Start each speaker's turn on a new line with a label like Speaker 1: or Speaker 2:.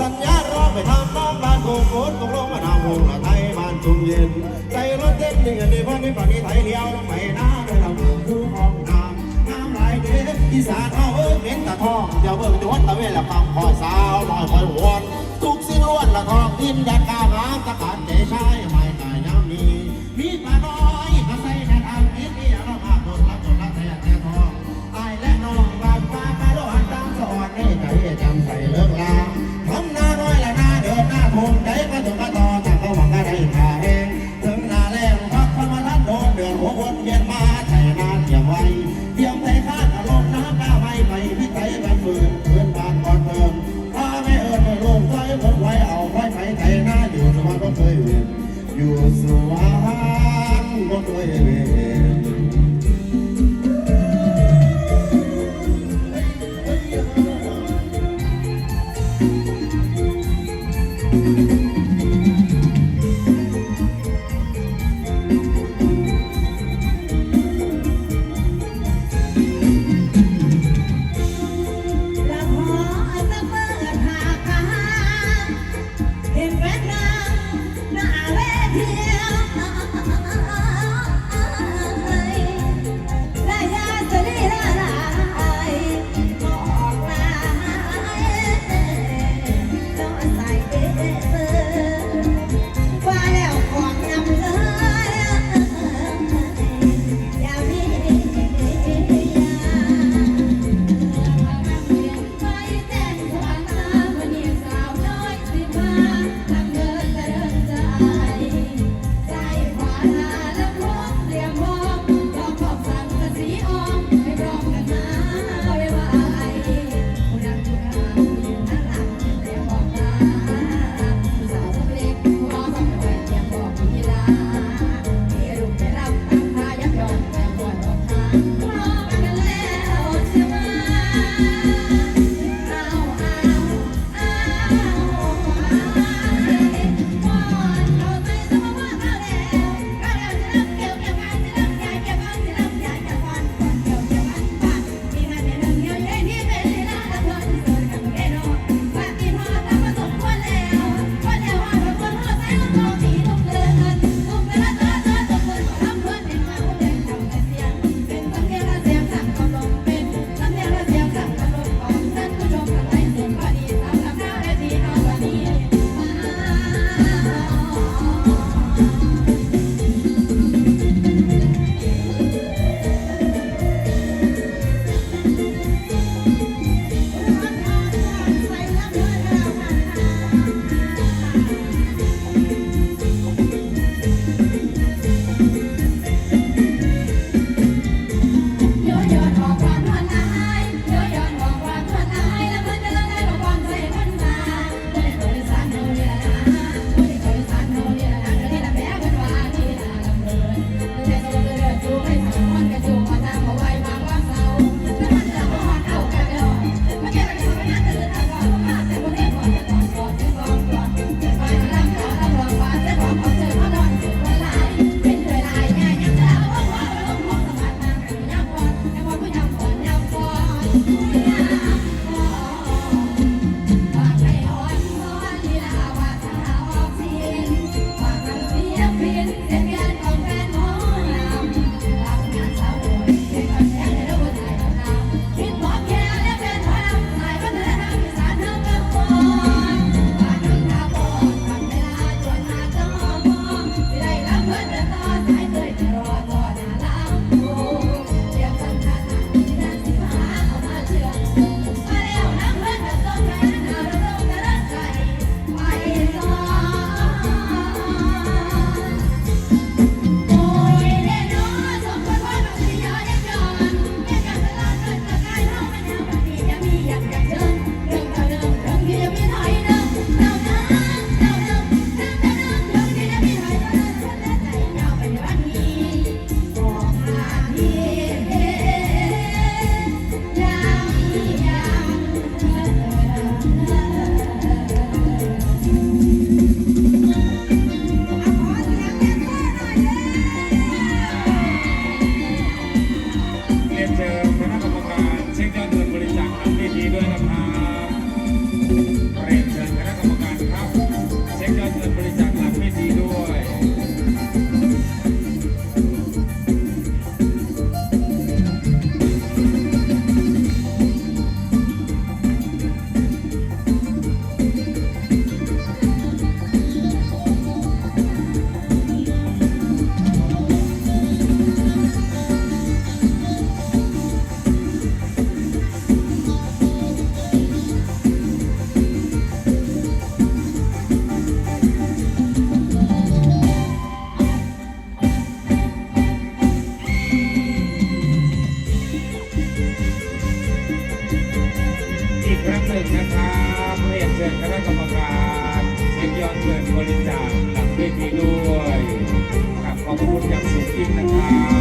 Speaker 1: สัญญารอไปทำน้องบ้านโกโก้ตกลงมาดาวโงละไทยบ้านชุ่มเย็นใส่รถเต็มดิ่งอันนี้พ่อนี่ฝั่งนี้ไทยเลี้ยว
Speaker 2: ไปหน้าเลยเราคู่ของน้ำน้ำ
Speaker 3: ไหลเด็ดที่สานเฮาเห็นตะทองเดี๋ยวเบิ่งโดนตะเวนละคำคอยสาวลอยคอยหวนทุกสิ้นล้วนละทองทิ้นแดนกาวน้ำตะขานเด อยู่สว
Speaker 4: รรค์บ่เคยละขอเสากหาเห็นไ Yeah. บริจาคหลังเวทีด้วยขอบคุณอย่างสุดยิ่งนะครับ